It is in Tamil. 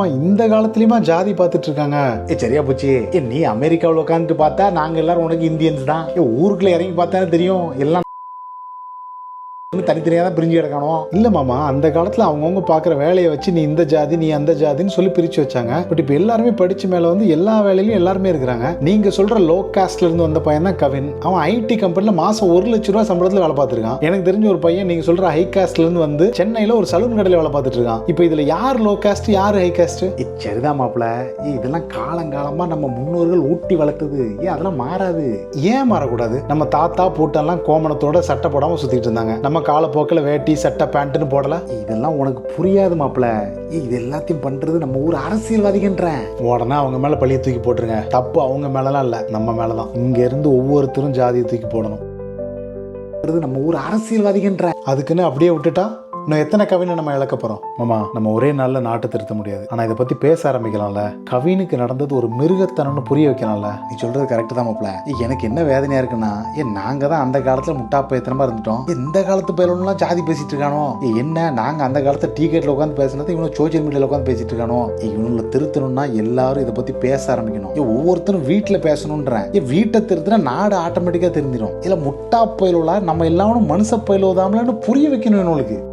ஆமா இந்த காலத்துலயுமா ஜாதி பார்த்துட்டு இருக்காங்க ஏ சரியா போச்சு. ஏ நீ அமெரிக்காவில் உட்காந்துட்டு பார்த்தா நாங்க எல்லாரும் உனக்கு இந்தியன்ஸ் தான். ஏ ஊருக்குள்ள இறங்கி பார்த்தா தெரியும். எல்லாம் தனித்தனியாக தான் பிரிஞ்சு கிடக்கணும். இல்ல மாமா அந்த காலத்துல அவங்கவுங்க பார்க்குற வேலையை வச்சு நீ இந்த ஜாதி நீ அந்த ஜாதின்னு சொல்லி பிரிச்சு வச்சாங்க. பட் இப்போ எல்லாருமே படிச்சு மேல வந்து எல்லா வேலையிலயும் எல்லாருமே இருக்கிறாங்க. நீங்க சொல்ற லோ காஸ்ட்ல இருந்து வந்த பையன் தான் கவின். அவன் ஐடி கம்பெனில மாசம் ஒரு லட்ச ரூபா சம்பளத்துல வேலை பார்த்துருக்கான். எனக்கு தெரிஞ்ச ஒரு பையன் நீங்க சொல்ற ஹை காஸ்ட்ல இருந்து வந்து சென்னையில ஒரு சலூன் கடையில வேலை பார்த்துட்டு இருக்கான். இப்போ இதுல யார் லோ காஸ்ட் யார் ஹை காஸ்ட் சரிதான் மாப்பிள இதெல்லாம் காலங்காலமா நம்ம முன்னோர்கள் ஊட்டி வளர்த்தது. ஏன் அதெல்லாம் மாறாது. ஏன் மாறக்கூடாது? நம்ம தாத்தா பூட்டெல்லாம் கோமணத்தோட சட்டை போடாம சுத்திட்டு இருந்தாங்க. நம்ம காலப்போக்கில் வேட்டி சட்டை பேண்ட்டுன்னு போடல? இதெல்லாம் உனக்கு புரியாது மாப்பிள. இது எல்லாத்தையும் பண்றது நம்ம ஊர் அரசியல்வாதிகன்றேன். உடனே அவங்க மேல பழிய தூக்கி போட்டுருங்க. தப்பு அவங்க மேலலாம் இல்ல நம்ம மேலதான். இங்க இருந்து ஒவ்வொருத்தரும் ஜாதியை தூக்கி போடணும். நம்ம ஊர் அரசியல்வாதிகன்ற அதுக்குன்னு அப்படியே விட்டுட்டா? இன்னும் எத்தனை கவினை நம்ம இழக்க போறோம்? மாமா நம்ம ஒரே நாளில் நாட்டை திருத்த முடியாது. ஆனா இதை பத்தி பேச ஆரம்பிக்கலாம்ல. கவினுக்கு நடந்தது ஒரு மிருகத்தனம்னு புரிய வைக்கலாம்ல. நீ சொல்றது கரெக்ட் தான் மாப்ள எனக்கு என்ன வேதனையா இருக்குன்னா ஏன் நாங்க தான் அந்த காலத்துல முட்டா பயத்தனமா இருந்துட்டோம். இந்த காலத்து பயிரெல்லாம் ஜாதி பேசிட்டு இருக்கானோ? என்ன? நாங்க அந்த காலத்து டீ உட்காந்து பேசினது இவனும் சோசியல் மீடியால உட்காந்து பேசிட்டு இருக்கானோ? ஏன் இவனுங்களை திருத்தணும்னா எல்லாரும் இதை பத்தி பேச ஆரம்பிக்கணும். ஏன் ஒவ்வொருத்தரும் வீட்டுல பேசணும்ன்றேன் ஏன் வீட்டை திருத்தினா நாடு ஆட்டோமேட்டிக்கா திருந்திடும் இல்ல முட்டா பயிலோல நம்ம எல்லாரும் மனுஷ பயிலோதாமலன்னு புரிய வைக்கணும் இவனுங்களுக்கு.